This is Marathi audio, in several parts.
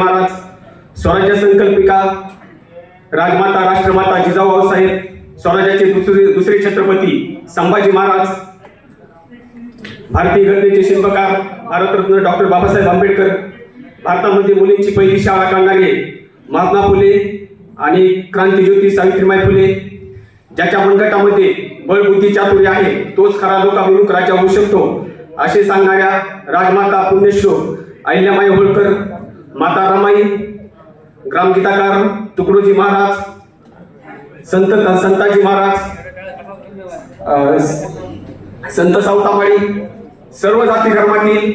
महाराज स्वराज्य संकल्पिका राजमाता राष्ट्रमाता जिजाऊ साहेब स्वराज्याचे दुसरे दुसरे छत्रपती संभाजी महाराज भारतीय घटनेचे शिल्पकार भारतरत्न डॉक्टर बाबासाहेब आंबेडकर भारतामध्ये मुलींची पहिली शाळा काढणारे महात्मा फुले आणि क्रांतीज्योती सावित्रीबाई फुले ज्याच्या मनगटामध्ये बळबुद्धी चातुर्य आहे तोच खरा लोकाभिमुख राजा होऊ शकतो असे सांगणाऱ्या राजमाता पुण्यश्लो अहिल्यामाई होळकर माता रमाई ग्रामगीताकार तुकडोजी महाराज संत संताजी महाराज संत सावतामाळी सर्व जाती धर्मातील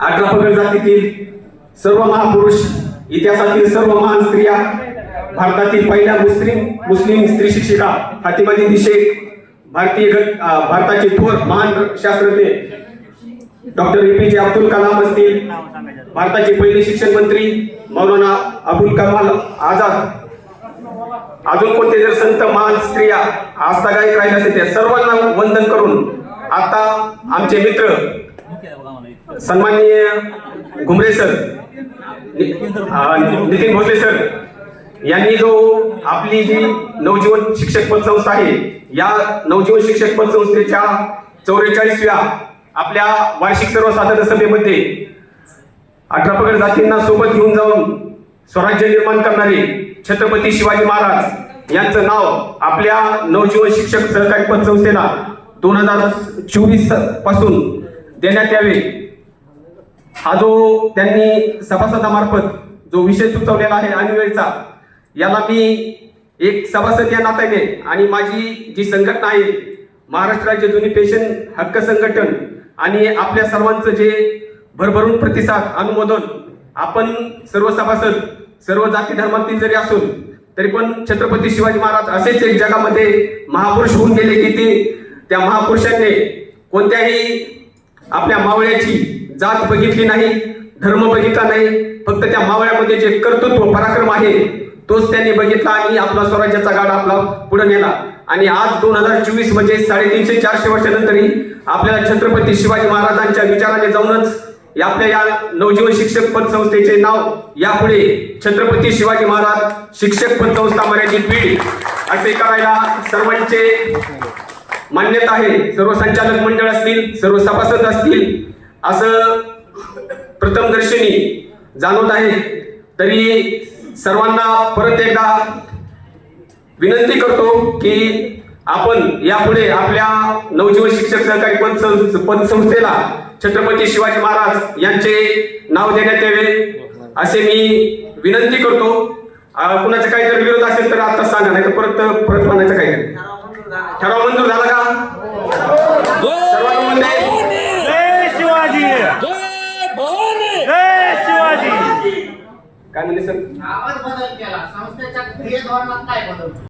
अठरा पगड जातीतील सर्व महापुरुष इतिहासातील सर्व महान स्त्रिया भारतातील पहिल्या मुस्लिम मुस्लिम स्त्री शिक्षिका फातिमा दिदी शेख भारतीय भारताचे थोर महान शास्त्रज्ञ डॉक्टर ए पी जे अब्दुल कलाम असतील भारताचे पहिले शिक्षण मंत्री मौलाना अबुल कमाल आझाद. अजून कोणते जर संत महान स्त्रिया आस्थागायक राहिले असते त्या सर्वांना वंदन करून आता आमचे मित्र सन्माननीय घुमरे सर नितीन भोसले सर यांनी जो आपली जी नवजीवन शिक्षक पतसंस्था आहे या नवजीवन शिक्षक पतसंस्थेच्या चौवेचाळीसव्या आपल्या वार्षिक सर्वसाधारण सभेमध्ये अठरा पगड जातींना सोबत घेऊन जाऊन स्वराज्य निर्माण करणारे छत्रपती शिवाजी महाराज यांचं नाव आपल्या नवजीवन शिक्षक सहकारी पतसंस्थेला दोन हजार चोवीसपासून देण्यात यावे. हा जो त्यांनी सभासदामार्फत जो विषय सुचवलेला आहे अनिवेळचा याला मी एक सभासद या नात्याने आणि माझी जी संघटना आहे महाराष्ट्र राज्य जुनी पेन्शन हक्क संघटन आणि आपल्या सर्वांचं जे भरभरून प्रतिसाद अनुमोदन आपण सर्व सभासद सर्व जाती धर्मातील जरी असून तरी पण छत्रपती शिवाजी महाराज असेच एक जगामध्ये महापुरुष होऊन गेले की ते त्या महापुरुषांनी कोणत्याही आपल्या मावळ्याची जात बघितली नाही धर्म बघितला नाही फक्त त्या मावळ्यामध्ये जे कर्तृत्व पराक्रम आहे तोच त्यांनी बघितला आणि आपला स्वराज्याचा गाडा आपला पुढे नेला. आणि आज दोन हजार चोवीस म्हणजे साडेतीनशे चारशे वर्षानंतरही आपल्याला छत्रपती शिवाजी महाराजांच्या विचाराने जाऊनच या आपल्या या नवजीवन शिक्षक पतसंस्थेचे नाव यापुढे छत्रपती शिवाजी महाराज शिक्षक पतसंस्था मर्यादित बीड असे करायला सर्वांचे मान्यता आहे. सर्व संचालक मंडळ असतील सर्व सभासद असतील असं प्रथमदर्शनी जाणवत आहे. तरी सर्वांना परत एकदा विनंती करतो की आपण यापुढे आपल्या नवजीवन शिक्षक सहकारी पतसं- पतसंस्थेला छत्रपती शिवाजी महाराज यांचे नाव देण्यात यावे असे मी विनंती करतो. कुणाचा काही जर विरोध असेल तर आता सांगा नाही तर परत परत म्हणायचं काय ठराव मंजूर झाला का? सर्वांमध्ये जय शिवाजी जय भवानी जय शिवाजी! काय म्हणजे सर?